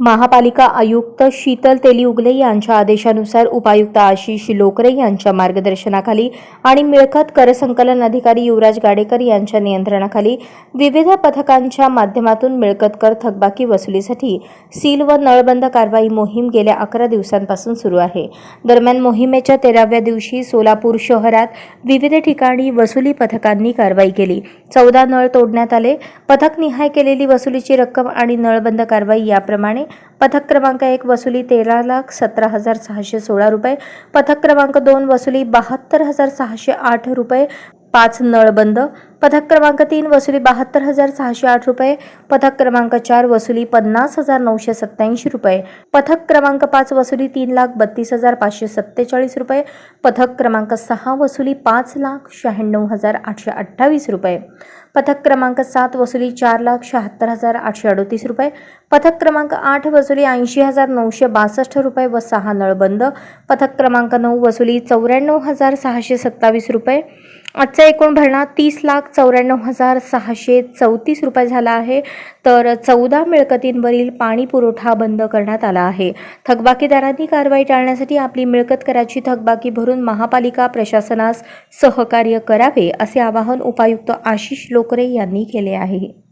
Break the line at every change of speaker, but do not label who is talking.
महापालिका आयुक्त शीतल तेली उगले यांच्या आदेशानुसार उपायुक्त आशिष लोकरे यांच्या मार्गदर्शनाखाली आणि मिळकत कर संकलन अधिकारी युवराज गाडेकर यांच्या नियंत्रणाखाली विविध पथकांच्या माध्यमातून मिळकत कर थकबाकी वसुलीसाठी सील व नळबंद कारवाई मोहीम गेल्या अकरा दिवसांपासून सुरू आहे. दरम्यान मोहिमेच्या तेराव्या दिवशी सोलापूर शहरात विविध ठिकाणी वसुली पथकांनी कारवाई केली. चौदा नळ तोडण्यात आले. पथकनिहाय केलेली वसुलीची रक्कम आणि नळबंद कारवाई याप्रमाणे पथक क्रमांक एक वसुली तेरा लाख सतरा हजार सहाशे सोळा रुपये. पथक क्रमांक दोन वसुली बहात्तर हजार सहाशे आठ रुपये. पाच नळबंद पथक क्रमांक तीन वसुली बहात्तर हजार सहाशे आठ रुपये. पथक क्रमांक चार वसुली पन्नास हजार नऊशे सत्याऐंशी रुपये. पथक क्रमांक पाच वसुली तीन लाख बत्तीस हजार पाचशे सत्तेचाळीस रुपये. पथक क्रमांक सहा वसुली पाच लाख शहाण्णव हजार आठशे अठ्ठावीस रुपये. पथक क्रमांक सात वसुली चार लाख शहात्तर हजार आठशे अडतीस रुपये. पथक क्रमांक आठ वसुली ऐंशी हजार नऊशे बासष्ट रुपये व सहा नळबंद पथक क्रमांक नऊ वसुली चौऱ्याण्णव हजार सहाशे सत्तावीस रुपये. आजचा एकूण भरणा तीस लाख चौऱ्याण्णव हजार सहाशे चौतीस रुपये झाला आहे. तर चौदा मिळकतींवरील पाणी पुरवठा बंद करण्यात आला आहे. थकबाकीदारांनी कारवाई टाळण्यासाठी आपली मिळकत कराची थकबाकी भरून महापालिका प्रशासनास सहकार्य करावे असे आवाहन उपायुक्त आशिष लोकरे यांनी केले आहे.